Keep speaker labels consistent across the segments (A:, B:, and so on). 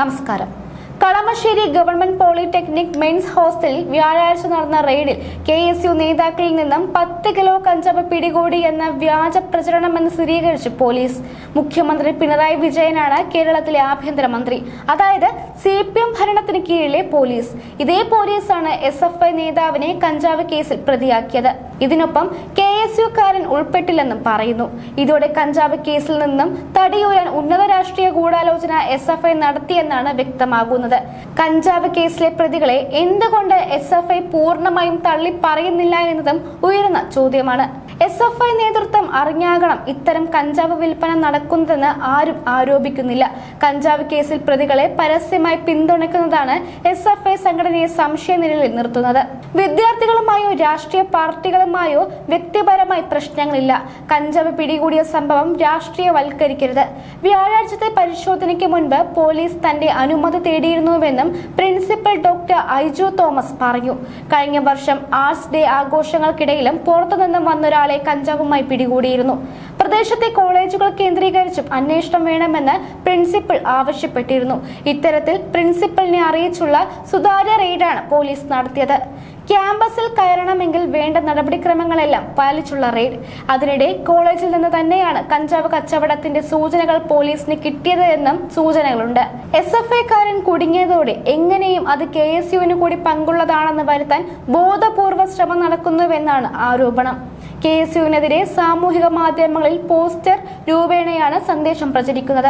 A: നമസ്കാരം. Kalamassery government polytechnic men's ഹോസ്റ്റലിൽ വ്യാഴാഴ്ച നടന്ന റെയ്ഡിൽ കെ എസ് യു നേതാക്കളിൽ നിന്നും പത്ത് കിലോ കഞ്ചാവ് പിടികൂടി എന്ന വ്യാജ പ്രചരണമെന്ന് സ്ഥിരീകരിച്ചു പോലീസ്. മുഖ്യമന്ത്രി പിണറായി വിജയനാണ് കേരളത്തിലെ ആഭ്യന്തരമന്ത്രി. അതായത് സി പി എം ഭരണത്തിന് കീഴിലെ പോലീസ്. ഇതേ പോലീസാണ് എസ് എഫ് ഐ നേതാവിനെ കഞ്ചാവ് കേസിൽ പ്രതിയാക്കിയത്. ഇതിനൊപ്പം കെ എസ് യുക്കാരൻ ഉൾപ്പെട്ടില്ലെന്നും പറയുന്നു. ഇതോടെ കഞ്ചാവ് കേസിൽ നിന്നും തടിയൂരാൻ ഉന്നത രാഷ്ട്രീയ ഗൂഢാലോചന എസ് എഫ് ഐ നടത്തിയെന്നാണ് വ്യക്തമാകുന്നത്. കഞ്ചാവ് കേസിലെ പ്രതികളെ എന്തുകൊണ്ട് എസ് എഫ് ഐ പൂർണമായും തള്ളിപ്പറയുന്നില്ല എന്നതും ഉയർന്ന ചോദ്യമാണ്. എസ് എഫ് ഐ നേതൃത്വം അറിഞ്ഞാകണം ഇത്തരം കഞ്ചാവ് വിൽപ്പന നടക്കുന്നതെന്ന് ആരും ആരോപിക്കുന്നില്ല. കഞ്ചാവ് കേസിൽ പ്രതികളെ പരസ്യമായി പിന്തുണയ്ക്കുന്നതാണ് എസ് എഫ് ഐ സംഘടനയെ സംശയ നിലയിൽ നിർത്തുന്നത്. വിദ്യാർത്ഥികളുമായോ രാഷ്ട്രീയ പാർട്ടികളുമായോ വ്യക്തിപരമായി പ്രശ്നങ്ങളില്ല. കഞ്ചാവ് പിടികൂടിയ സംഭവം രാഷ്ട്രീയവൽക്കരിക്കരുത്. വ്യാഴാഴ്ചത്തെ പരിശോധനയ്ക്ക് മുൻപ് പോലീസ് തന്റെ അനുമതി തേടിയിരുന്നുവെന്നും പ്രിൻസിപ്പൽ ഡോക്ടർ ഐജു തോമസ് പറഞ്ഞു. കഴിഞ്ഞ വർഷം ആർട്സ് ഡേ ആഘോഷങ്ങൾക്കിടയിലും പുറത്തുനിന്നും വന്നൊരാളെ കഞ്ചാവുമായി പിടികൂടിയിരുന്നു. പ്രദേശത്തെ കോളേജുകൾ കേന്ദ്രീകരിച്ചും അന്വേഷണം വേണമെന്ന് പ്രിൻസിപ്പൽ ആവശ്യപ്പെട്ടിരുന്നു. ഇത്തരത്തിൽ പ്രിൻസിപ്പലിനെ അറിയിച്ചുള്ള സുതാര്യ റെയ്ഡാണ് പോലീസ് നടത്തിയത്. ക്യാമ്പസിൽ കയറണമെങ്കിൽ വേണ്ട നടപടിക്രമങ്ങളെല്ലാം പാലിച്ചുള്ള റെയ്ഡ്. അതിനിടെ കോളേജിൽ നിന്ന് തന്നെയാണ് കഞ്ചാവ് കച്ചവടത്തിന്റെ സൂചനകൾ പോലീസിന് കിട്ടിയത് എന്നും സൂചനകളുണ്ട്. എസ് എഫ് ഐക്കാരൻ കുടുങ്ങിയതോടെ എങ്ങനെയും അത് കെ എസ് യുവിന് കൂടി പങ്കുള്ളതാണെന്ന് വരുത്താൻ ബോധപൂർവ ശ്രമം നടക്കുന്നുവെന്നാണ് ആരോപണം. കെ എസ് യുവിനെതിരെ സാമൂഹിക മാധ്യമങ്ങളിൽ പോസ്റ്റർ രൂപേണയാണ് സന്ദേശം പ്രചരിക്കുന്നത്.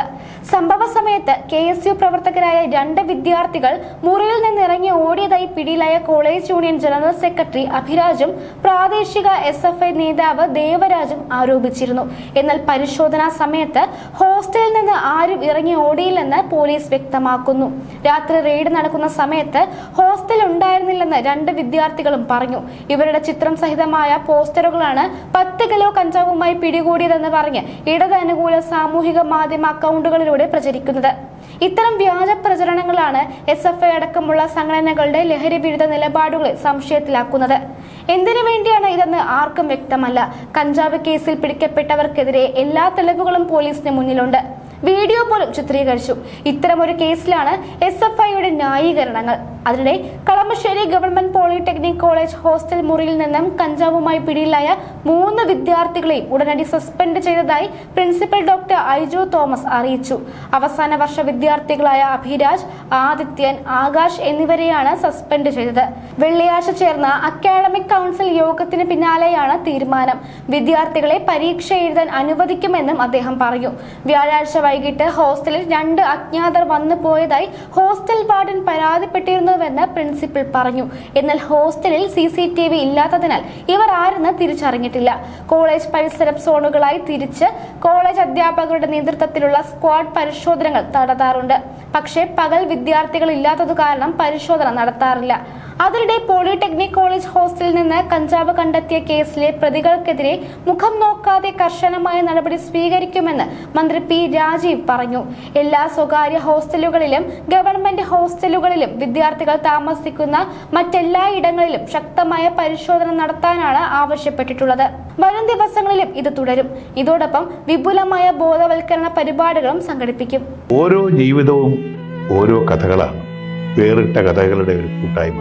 A: സംഭവ സമയത്ത് കെ എസ് യു പ്രവർത്തകരായ രണ്ട് വിദ്യാർത്ഥികൾ മുറിയിൽ നിന്ന് ഇറങ്ങി ഓടിയതായി പിടിയിലായ കോളേജ് യൂണിയൻ ജനറൽ സെക്രട്ടറി അഭിരാജും പ്രാദേശിക എസ് എഫ് ഐ നേതാവ് ദേവരാജും ആരോപിച്ചിരുന്നു. എന്നാൽ പരിശോധനാ സമയത്ത് ഹോസ്റ്റലിൽ നിന്ന് ആരും ഇറങ്ങി ഓടിയില്ലെന്ന് പോലീസ് വ്യക്തമാക്കുന്നു. രാത്രി റെയ്ഡ് നടക്കുന്ന സമയത്ത് ഹോസ്റ്റൽ ഉണ്ടായിരുന്നില്ലെന്ന് രണ്ട് വിദ്യാർത്ഥികളും പറഞ്ഞു. ഇവരുടെ ചിത്രം സഹിതമായ പോസ്റ്ററുകളാണ് പത്ത് കിലോ കഞ്ചാവുമായി പിടികൂടിയതെന്ന് പറഞ്ഞ് ഇടത് അനുകൂല സാമൂഹിക മാധ്യമ അക്കൗണ്ടുകളിലൂടെ പ്രചരിക്കുന്നത്. ഇത്തരം വ്യാജ പ്രചരണങ്ങളാണ് എസ് എഫ് ഐ അടക്കമുള്ള സംഘടനകളുടെ ലഹരി വിരുദ്ധ നിലപാടുകളെ സംശയത്തിലാക്കുന്നത്. എന്തിനു വേണ്ടിയാണ് ഇതെന്ന് ആർക്കും വ്യക്തമല്ല. കഞ്ചാവ് കേസിൽ പിടിക്കപ്പെട്ടവർക്കെതിരെ എല്ലാ തെളിവുകളും പോലീസിന് മുന്നിലുണ്ട്. വീഡിയോ പോലും ചിത്രീകരിച്ചു. ഇത്തരമൊരു കേസിലാണ് എസ് എഫ് ഐയുടെ ന്യായീകരണങ്ങൾ. അതിനിടെ Kalamassery government polytechnic college hostel മുറിയിൽ നിന്നും കഞ്ചാവുമായി പിടിയിലായ മൂന്ന് വിദ്യാർത്ഥികളെയും ഉടനടി സസ്പെൻഡ് ചെയ്തതായി പ്രിൻസിപ്പൽ ഡോക്ടർ ഐജു തോമസ് അറിയിച്ചു. അവസാന വർഷ വിദ്യാർത്ഥികളായ അഭിരാജ് ആദിത്യൻ ആകാശ് എന്നിവരെയാണ് സസ്പെൻഡ് ചെയ്തത്. വെള്ളിയാഴ്ച ചേർന്ന അക്കാഡമിക് കൗൺസിൽ യോഗത്തിന് പിന്നാലെയാണ് തീരുമാനം. വിദ്യാർത്ഥികളെ പരീക്ഷ എഴുതാൻ അനുവദിക്കുമെന്നും അദ്ദേഹം പറഞ്ഞു. വ്യാഴാഴ്ച വൈകിട്ട് ഹോസ്റ്റലിൽ രണ്ട് അജ്ഞാതർ വന്നു പോയതായി ഹോസ്റ്റൽ വാർഡൻ പരാതിപ്പെട്ടിരുന്നുവെന്ന് പ്രിൻസിപ്പൽ പറഞ്ഞു. എന്നാൽ ഹോസ്റ്റലിൽ സി സി ടി വി ഇല്ലാത്തതിനാൽ ഇവർ ആരെന്ന് തിരിച്ചറിഞ്ഞിട്ടില്ല. കോളേജ് പരിസരം സോണുകളായി തിരിച്ച് കോളേജ് അധ്യാപകരുടെ നേതൃത്വത്തിലുള്ള സ്ക്വാഡ് പരിശോധനകൾ നടത്താറുണ്ട്. പക്ഷേ പകൽ വിദ്യാർത്ഥികൾ ഇല്ലാത്തതു കാരണം പരിശോധന നടത്താറില്ല. അതിനിടെ പോളിടെക്നിക് കോളേജ് ഹോസ്റ്റലിൽ നിന്ന് കഞ്ചാവ് കണ്ടെത്തിയ കേസിലെ പ്രതികൾക്കെതിരെ മുഖം നോക്കാതെ കർശനമായ നടപടി സ്വീകരിക്കുമെന്ന് മന്ത്രി പി രാജീവ് പറഞ്ഞു. എല്ലാ സ്വകാര്യ ഹോസ്റ്റലുകളിലും ഗവൺമെന്റ് ഹോസ്റ്റലുകളിലും വിദ്യാർത്ഥികൾ താമസിക്കുന്ന മറ്റെല്ലാ ഇടങ്ങളിലും ശക്തമായ പരിശോധന നടത്താനാണ് ആവശ്യപ്പെട്ടിട്ടുള്ളത്. വരും ദിവസങ്ങളിലും ഇത് തുടരും. ഇതോടൊപ്പം വിപുലമായ ബോധവൽക്കരണ പരിപാടികളും സംഘടിപ്പിക്കും.
B: ഓരോ ജീവിതവും ഓരോ കഥകളാണ്. വേറിട്ട കഥകളുടെ ഒരു കൂട്ടായ്മ.